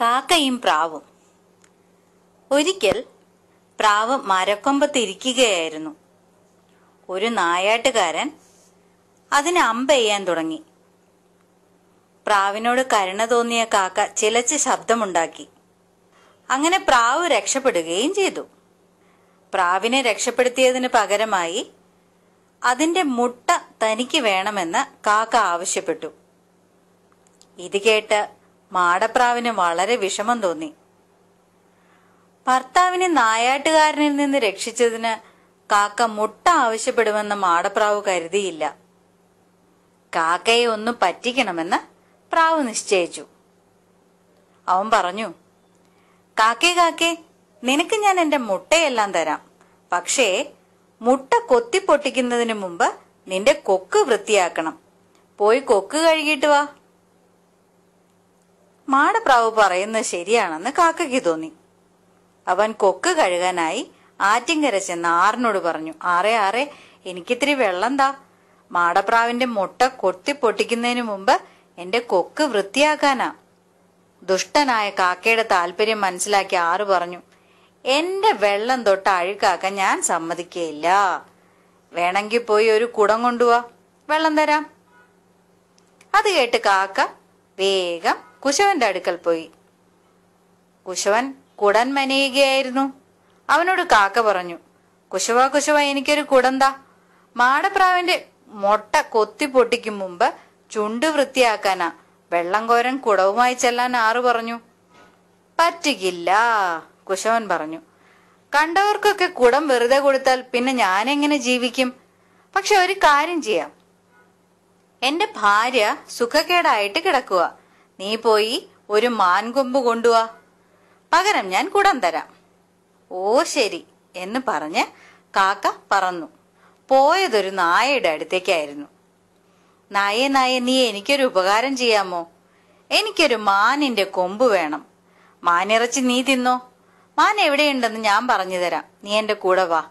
കാക്കയും പ്രാവും. ഒരിക്കൽ പ്രാവ് മരക്കൊമ്പത്തിരിക്കുകയായിരുന്നു. ഒരു നായാട്ടുകാരൻ അതിന് അമ്പെയ്യാൻ തുടങ്ങി. പ്രാവിനോട് കരുണ തോന്നിയ കാക്ക ചിലച്ച് ശബ്ദമുണ്ടാക്കി. അങ്ങനെ പ്രാവ് രക്ഷപ്പെടുകയും ചെയ്തു. പ്രാവിനെ രക്ഷപ്പെടുത്തിയതിന് പകരമായി അതിന്റെ മുട്ട തനിക്ക് വേണമെന്ന് കാക്ക ആവശ്യപ്പെട്ടു. ഇത് കേട്ട് മാടപ്രാവിന് വളരെ വിഷമം തോന്നി. ഭർത്താവിനെ നായാട്ടുകാരനിൽ നിന്ന് രക്ഷിച്ചതിന് കാക്ക മുട്ട ആവശ്യപ്പെടുമെന്ന് മാടപ്രാവ് കരുതിയില്ല. കാക്കയെ ഒന്ന് പറ്റിക്കണമെന്ന് പ്രാവ് നിശ്ചയിച്ചു. അവൻ പറഞ്ഞു കാക്കേ കാക്കേ നിനക്ക് ഞാൻ എന്റെ മുട്ടയെല്ലാം തരാം. പക്ഷേ മുട്ട കൊത്തി പൊട്ടിക്കുന്നതിന് മുമ്പ് നിന്റെ കൊക്ക് വൃത്തിയാക്കണം. പോയി കൊക്ക് കഴുകിയിട്ട് വാ. മാടപ്രാവ് പറയുന്നത് ശരിയാണെന്ന് കാക്കയ്ക്ക് തോന്നി. അവൻ കൊക്ക് കഴുകാനായി ആറ്റിങ്കര ചെന്ന് ആറിനോട് പറഞ്ഞു ആറെ ആറെ എനിക്കിത്തിരി വെള്ളം താ. മാടപ്രാവിന്റെ മുട്ട കൊത്തി പൊട്ടിക്കുന്നതിന് മുമ്പ് എന്റെ കൊക്ക് വൃത്തിയാക്കാനാ. ദുഷ്ടനായ കാക്കയുടെ താല്പര്യം മനസ്സിലാക്കി ആറ് പറഞ്ഞു എന്റെ വെള്ളം തൊട്ട് അഴുക്കാക്കാൻ ഞാൻ സമ്മതിക്കയില്ല. വേണമെങ്കിൽ പോയി ഒരു കുടം കൊണ്ടുവാ. വെള്ളം തരാം. അത് കേട്ട് കാക്ക വേഗം കുശവന്റെ അടുക്കൽ പോയി. കുശവൻ കുടൻ മനയുകയായിരുന്നു അവനോട് കാക്ക പറഞ്ഞു കുശവ കുശവ എനിക്കൊരു കുടന്താ. മാടപ്രാവിന്റെ മുട്ട കൊത്തി പൊട്ടിക്കും മുമ്പ് ചുണ്ട് വൃത്തിയാക്കാനാ വെള്ളം കോരൻ കുടവുമായി ചെല്ലാൻ ആറു പറഞ്ഞു. പറ്റുകില്ല കുശവൻ പറഞ്ഞു. കണ്ടവർക്കൊക്കെ കുടം വെറുതെ കൊടുത്താൽ പിന്നെ ഞാൻ എങ്ങനെ ജീവിക്കും? പക്ഷെ ഒരു കാര്യം ചെയ്യാം. എന്റെ ഭാര്യ സുഖക്കേടായിട്ട് കിടക്കുക നീ പോയി ഒരു മാൻകൊമ്പ് കൊണ്ടുവാ. പകരം ഞാൻ കുടം തരാം. ഓ ശരി എന്ന് പറഞ്ഞ് കാക്ക പറന്നു. പോയതൊരു നായയുടെ അടുത്തേക്കായിരുന്നു. നായെ നായെ നീ എനിക്കൊരു ഉപകാരം ചെയ്യാമോ? എനിക്കൊരു മാനിന്റെ കൊമ്പ് വേണം. മാനിറച്ചി നീ തിന്നോ? മാൻ എവിടെയുണ്ടെന്ന് ഞാൻ പറഞ്ഞു തരാം. നീ എന്റെ കൂടെ വാ.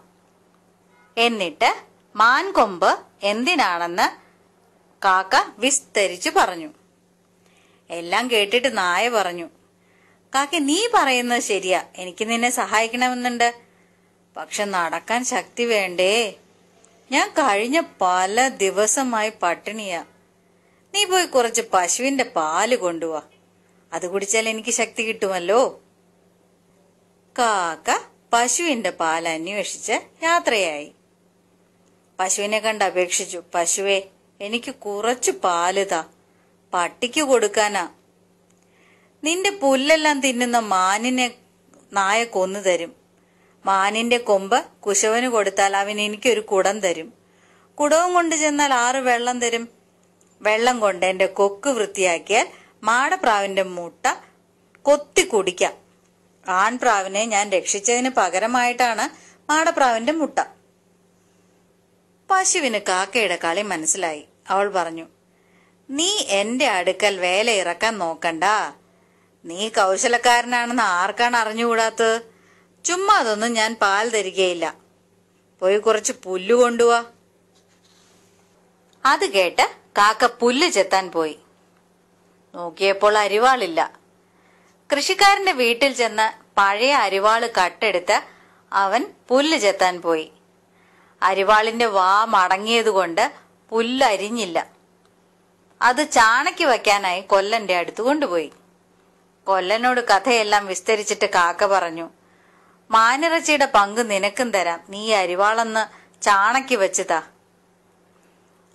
എന്നിട്ട് മാൻ കൊമ്പ് എന്തിനാണെന്ന് കാക്ക വിസ്തരിച്ചു പറഞ്ഞു. എല്ലാം കേട്ടിട്ട് നായ പറഞ്ഞു കാക്ക നീ പറയുന്നത് ശരിയാ. എനിക്ക് നിന്നെ സഹായിക്കണമെന്നുണ്ട്. പക്ഷെ നടക്കാൻ ശക്തി വേണ്ടേ? ഞാൻ കഴിഞ്ഞ പല ദിവസമായി പട്ടിണിയാ. നീ പോയി കുറച്ച് പശുവിന്റെ പാൽ കൊണ്ടുവാ. അത് കുടിച്ചാൽ എനിക്ക് ശക്തി കിട്ടുമല്ലോ. കാക്ക പശുവിന്റെ പാൽ അന്വേഷിച്ച് യാത്രയായി. പശുവിനെ കണ്ട് അപേക്ഷിച്ചു പശുവേ എനിക്ക് കുറച്ച് പാൽ താ. പട്ടിക്ക് കൊടുക്കാനാ. നിന്റെ പുല്ലെല്ലാം തിന്നുന്ന മാനിനെ നായ കൊന്നു തരും. മാനിന്റെ കൊമ്പ് കുശവന് കൊടുത്താൽ അവൻ എനിക്കൊരു കുടം തരും. കുടവും കൊണ്ട് ചെന്നാൽ ആറ് വെള്ളം തരും. വെള്ളം കൊണ്ട് എന്റെ കൊക്ക് വൃത്തിയാക്കിയാൽ മാടപ്രാവിന്റെ മുട്ട കൊത്തി കുടിക്കാം. ആൺപ്രാവിനെ ഞാൻ രക്ഷിച്ചതിന് പകരമായിട്ടാണ് മാടപ്രാവിന്റെ മുട്ട. പശുവിന് കാക്കയുടെ കളി മനസ്സിലായി. അവൾ പറഞ്ഞു നീ എന്റെ അടുക്കൽ വേല ഇറക്കാൻ നോക്കണ്ട. നീ കൗശലക്കാരനാണെന്ന് ആർക്കാണ് അറിഞ്ഞുകൂടാത്തത്? ചുമ്മാ അതൊന്നും ഞാൻ പാൽ തരികയില്ല. പോയി കുറച്ച് പുല്ല് കൊണ്ടുവാ. അത് കേട്ട് കാക്ക പുല്ല് ചെത്താൻ പോയി. നോക്കിയപ്പോൾ അരിവാളില്ല. കൃഷിക്കാരന്റെ വീട്ടിൽ ചെന്ന് പഴയ അരിവാൾ കട്ടെടുത്ത് അവൻ പുല്ല് ചെത്താൻ പോയി. അരിവാളിന്റെ വാ മടങ്ങിയതുകൊണ്ട് പുല്ല് അരിഞ്ഞില്ല. അത് ചാണയ്ക്ക് വയ്ക്കാനായി കൊല്ലന്റെ അടുത്ത് കൊണ്ടുപോയി. കൊല്ലനോട് കഥയെല്ലാം വിസ്തരിച്ചിട്ട് കാക്ക പറഞ്ഞു മാനിറച്ചിയുടെ പങ്ക് നിനക്കും തരാം. നീ അരിവാളെന്ന് ചാണയ്ക്ക് വെച്ചതാ.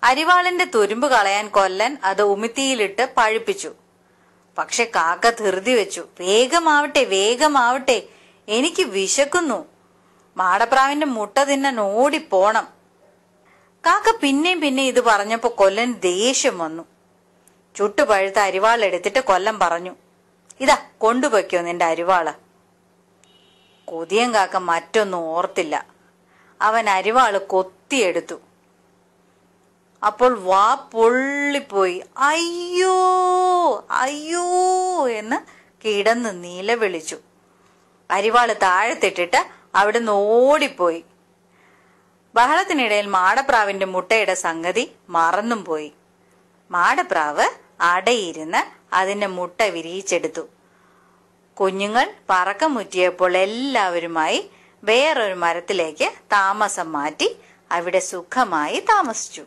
അരിവാളിന്റെ തുരുമ്പ് കളയാൻ കൊല്ലൻ അത് ഉമിത്തിയിലിട്ട് പഴുപ്പിച്ചു. പക്ഷെ കാക്ക ധൃതി വെച്ചു വേഗമാവട്ടെ വേഗമാവട്ടെ എനിക്ക് വിശക്കുന്നു. മാടപ്രാവിന്റെ മുട്ട തിന്നാൻ ഓടിപ്പോണം. കാക്ക പിന്നെയും പിന്നെ ഇത് പറഞ്ഞപ്പോ കൊല്ലൻ ദേഷ്യം വന്നു. ചുട്ടുപഴുത്ത അരിവാളെടുത്തിട്ട് കൊല്ലം പറഞ്ഞു ഇതാ കൊണ്ടുപോയ്ക്കോ നിന്റെ അരിവാൾ. കൊതിയൻ കാക്ക മറ്റൊന്നും ഓർത്തില്ല. അവൻ അരിവാൾ കൊത്തിയെടുത്തു. അപ്പോൾ വാ പൊള്ളിപ്പോയി. അയ്യോ അയ്യോ എന്ന് കിടന്ന് നിലവിളിച്ചു. അരിവാൾ താഴത്തിട്ടിട്ട് അവിടുന്ന് ഓടിപ്പോയി. ബഹളത്തിനിടയിൽ മാടപ്രാവിന്റെ മുട്ടയുടെ സംഗതി മറന്നും പോയി. മാടപ്രാവ് അടയിരുന്ന് അതിന്റെ മുട്ട വിരിയിച്ചെടുത്തു. കുഞ്ഞുങ്ങൾ പറക്കമുറ്റിയപ്പോൾ എല്ലാവരുമായി വേറൊരു മരത്തിലേക്ക് താമസം മാറ്റി അവിടെ സുഖമായി താമസിച്ചു.